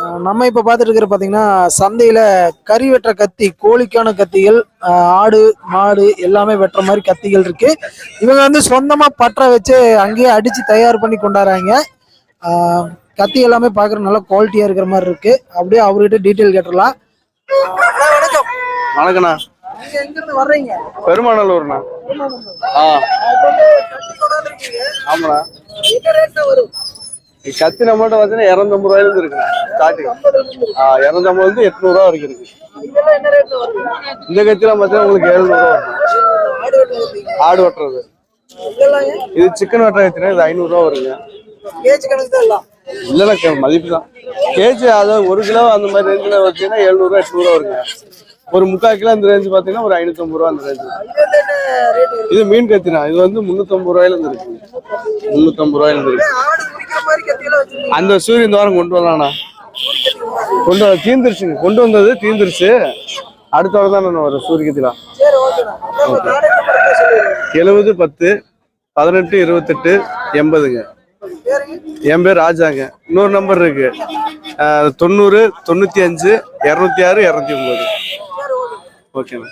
நம்ம இப்ப பார்த்துட்டு இருக்கிற பாத்தீங்கன்னா சந்தையில கறி வெட்டுற கத்தி கோழிக்கான கத்திகள் ஆடு மாடு எல்லாமே வெட்டுற மாதிரி கத்திகள் இருக்கு. இவங்க வந்து சொந்தமா பற்ற வச்சு அங்கேயே அடிச்சு தயார் பண்ணி கொண்டாடுறாங்க. கத்தி எல்லாமே பார்க்குற நல்ல குவாலிட்டியா இருக்கிற மாதிரி இருக்கு. அப்படியே அவர்கிட்ட டீட்டெயில் கேட்டுடலாம். வணக்கம். வணக்கண்ணா வர்றீங்க? பெருமாநல்லூர்ண்ணா. ஆ. ஆமாண்ணா. கத்தி நம்மகிட்ட பார்த்தீங்கன்னா இரநூத்தம்பது ரூபாயிலிருந்து இருக்குண்ணா ஸ்டார்டிங் ஆ இரநூத்தம்பது வந்து எட்நூறுவா வரைக்கும் இருக்கு. இந்த கத்திலாம் பார்த்தீங்கன்னா உங்களுக்கு எழுநூறுவா வரும். ஆடு வெட்டுறது. இது சிக்கன் வெட்டுற கத்தினா இது ஐநூறுரூவா வருங்க. இல்லைண்ணா கே- மதிப்பு தான். கேஜி அதாவது ஒரு கிலோ அந்த மாதிரி ரேஞ்சில் வச்சீங்கன்னா எழுநூறுவா எட்நூறுவா வருங்க. ஒரு முக்கால் கிலோ அந்த ரேஞ்சு பார்த்தீங்கன்னா ஒரு ஐநூற்றம்பது ரூபா அந்த ரேஞ்சு இது மீன் கத்தினா இது வந்து இருக்கு. முந்நூற்றம்பது ரூபாயிலேருந்து இருக்கு. முடிக்கிற மாதிரி கத்தியெல்லாம் வச்சிருக்கீங்க. அந்த சூரியன் இந்த வாரம் கொண்டு வரலாம்ண்ணா கொண்டு வர தீந்துருச்சுங்க கொண்டு வந்தது தீந்துருச்சு. அடுத்த வாரம் தான் நான் வரும் சூரியகத்திலாம் சரி ஓகேண்ணா அப்புறம் உங்க கான்டாக்ட் நம்பர் சொல்லிடுங்க எழுபது பத்து பதினெட்டு இருபத்தெட்டு எண்பதுங்க. என் பேர் ராஜாங்க. இன்னொரு நம்பர் இருக்கு. தொண்ணூறு தொண்ணூற்றி அஞ்சு இரநூத்தி ஆறு இரநூத்தி ஒம்பது ஓகே. ஓகேண்ணா.